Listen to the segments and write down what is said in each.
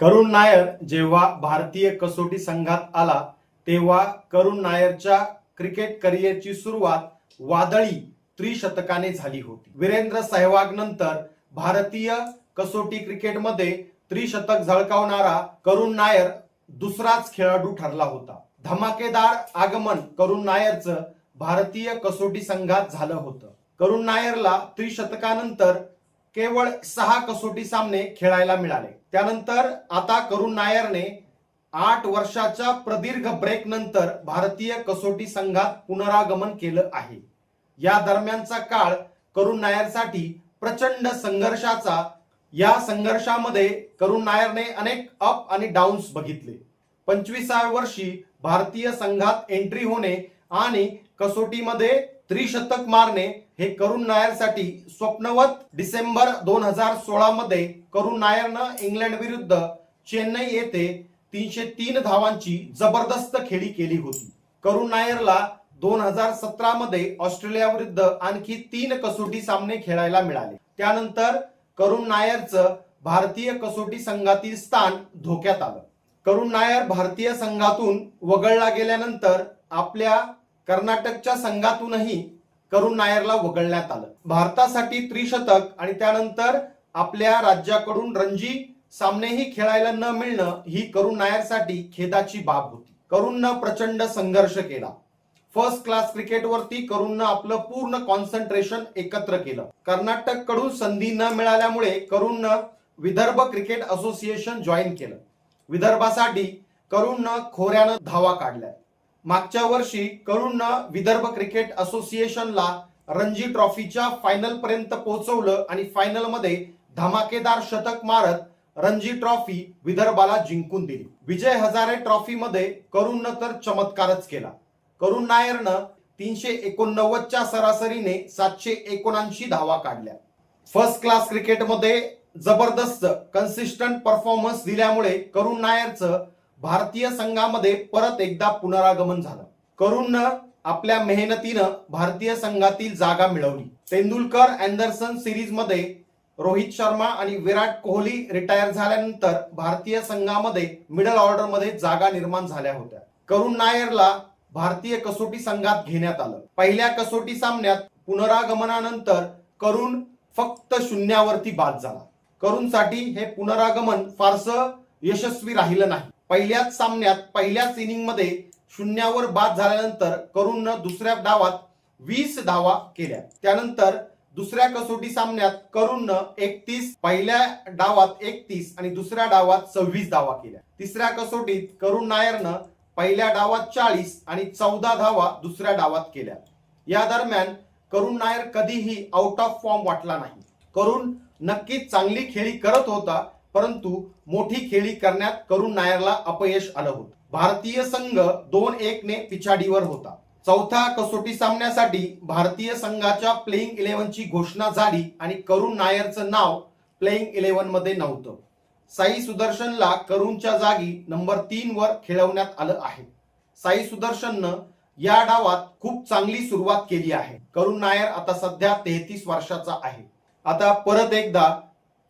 करुण नायर जेव्हा भारतीय कसोटी संघात आला तेव्हा करुण नायरच्या क्रिकेट करिअरची सुरुवात वादळी त्रिशतकाने झाली होती. वीरेंद्र सहवाग नंतर भारतीय कसोटी क्रिकेटमध्ये त्रिशतक झळकावणारा करुण नायर दुसराच खेळाडू ठरला होता. धमाकेदार आगमन करुण नायरचं भारतीय कसोटी संघात झालं होतं. करुण नायरला त्रिशतकानंतर केवळ सहा कसोटी सामने खेळायला मिळाले. त्यानंतर आता करुण नायरने आठ वर्षाच्या प्रदीर्घ ब्रेक नंतर भारतीय कसोटी संघात पुनरागमन केलं आहे. या दरम्यानचा काळ करुण नायरसाठी प्रचंड संघर्षाचा. या संघर्षामध्ये करुण नायरने अनेक अप आणि डाऊन्स बघितले. पंचवीसाव्या वर्षी भारतीय संघात एंट्री होणे आणि कसोटीमध्ये त्रिशतक मारणे हे करुण नायरसाठी स्वप्नवत डिसेंबर दोन हजार सोळा मध्ये करुण नायरनं इंग्लंड विरुद्ध चेन्नई येथे तीनशे तीन धावांची जबरदस्त खेळी केली होती. करुण नायरला दोन हजार सतरा मध्ये ऑस्ट्रेलिया विरुद्ध आणखी तीन कसोटी सामने खेळायला मिळाले. त्यानंतर करुण नायरचं भारतीय कसोटी संघातील स्थान धोक्यात आलं. करुण नायर भारतीय संघातून वगळला गेल्यानंतर आपल्या कर्नाटकच्या संघातूनही करुण नायरला वगळण्यात आलं. भारतासाठी त्रिशतक आणि त्यानंतर आपल्या राज्याकडून रणजी सामनेही खेळायला न मिळणं ही करुण नायरसाठी खेदाची बाब होती. करुणनं प्रचंड संघर्ष केला. फर्स्ट क्लास क्रिकेटवरती करुणनं आपलं पूर्ण कॉन्सन्ट्रेशन एकत्र केलं. कर्नाटककडून संधी न मिळाल्यामुळे करुणनं विदर्भ क्रिकेट असोसिएशन जॉईन केलं. विदर्भासाठी करुणनं खोऱ्यानं धावा काढल्या. मागच्या वर्षी करुणनं विदर्भ क्रिकेट असोसिएशनला रणजी ट्रॉफीच्या फायनल पर्यंत पोहोचवलं आणि फायनलमध्ये धमाकेदार शतक मारत रणजी ट्रॉफी विदर्भाला जिंकून दिली. विजय हजारे ट्रॉफी मध्ये करुणनं तर चमत्कारच केला. करुण नायरनं तीनशे एकोणनव्वदच्या सरासरीने सातशे एकोणऐंशी धावा काढल्या. फर्स्ट क्लास क्रिकेटमध्ये जबरदस्त कन्सिस्टंट परफॉर्मन्स दिल्यामुळे करुण नायरचं भारतीय संघामध्ये परत एकदा पुनरागमन झालं. करुणनं आपल्या मेहनतीनं भारतीय संघातील जागा मिळवली. तेंडुलकर अँडरसन सिरीजमध्ये रोहित शर्मा आणि विराट कोहली रिटायर झाल्यानंतर भारतीय संघामध्ये मिडल ऑर्डरमध्ये जागा निर्माण झाल्या होत्या. करुण नायरला भारतीय कसोटी संघात घेण्यात आलं. पहिल्या कसोटी सामन्यात पुनरागमनानंतर करुण फक्त शून्यावरती बाद झाला. करुणसाठी हे पुनरागमन फारसं यशस्वी राहिलं नाही. पहिल्याच सामन्यात पहिल्याच इनिंगमध्ये शून्यावर बाद झाल्यानंतर करुणनं दुसऱ्या डावात वीस धावा केल्या. त्यानंतर दुसऱ्या कसोटी सामन्यात करुणनं एकतीस पहिल्या डावात एकतीस आणि दुसऱ्या डावात सव्वीस धावा केल्या. तिसऱ्या कसोटीत करुण नायरनं पहिल्या डावात चाळीस आणि चौदा धावा दुसऱ्या डावात केल्या. या दरम्यान करुण नायर कधीही आउट ऑफ फॉर्म वाटला नाही. करुण नक्कीच चांगली खेळी करत होता परंतु मोठी खेळी करण्यात करुण नायरला अपयश आलं होतं. भारतीय संघ दोन एक ने पिछाडीवर होता. चौथ्या कसोटी सामन्यासाठी भारतीय संघाच्या प्लेइंग इलेव्हनची घोषणा झाली आणि करुण नायरचं नाव प्लेइंग इलेव्हनमध्ये नव्हतं. साई सुदर्शनला करुणच्या जागी नंबर तीन वर खेळवण्यात आलं आहे. साई सुदर्शननं या डावात खूप चांगली सुरुवात केली आहे. करुण नायर आता सध्या तेहतीस वर्षाचा आहे. आता परत एकदा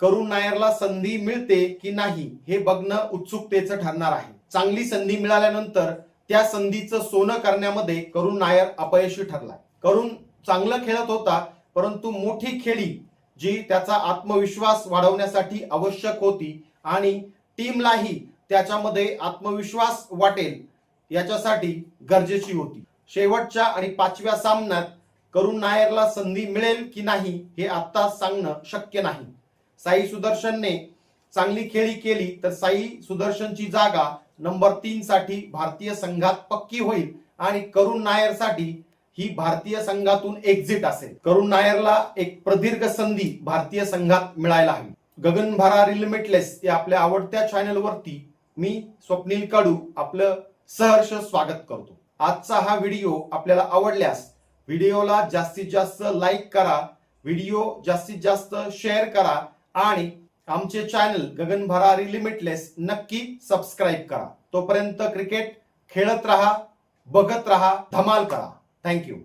करुण नायरला संधी मिळते की नाही हे बघणं उत्सुकतेचं ठरणार आहे. चांगली संधी मिळाल्यानंतर त्या संधीचं सोनं करण्यामध्ये करुण नायर अपयशी ठरलाय. करुण चांगलं खेळत होता परंतु मोठी खेळी जी त्याचा आत्मविश्वास वाढवण्यासाठी आवश्यक होती आणि टीमलाही त्याच्यामध्ये आत्मविश्वास वाटेल याच्यासाठी गरजेची होती. शेवटच्या आणि पाचव्या सामन्यात करुण नायरला संधी मिळेल की नाही हे आता सांगणं शक्य नाही. साई सुदर्शनने चांगली खेळी केली तर साई सुदर्शनची जागा नंबर तीन साठी भारतीय संघात पक्की होईल आणि करुण नायरसाठी ही भारतीय संघातून एक्झिट असेल. करुण नायरला एक प्रदीर्घ संधी भारतीय संघात मिळायला हवी. गगन भरारी लिमिटलेस या आपल्या आवडत्या चॅनल वरती मी स्वप्नील कडू आपलं सहर्ष स्वागत करतो. आजचा हा व्हिडिओ आपल्याला आवडल्यास व्हिडिओला जास्तीत जास्त लाईक करा व्हिडिओ जास्तीत जास्त शेअर करा आणि आमचे चॅनल गगन भरारी लिमिटलेस नक्की सबस्क्राईब करा. तोपर्यंत क्रिकेट खेळत राहा बघत राहा धमाल करा. थँक्यू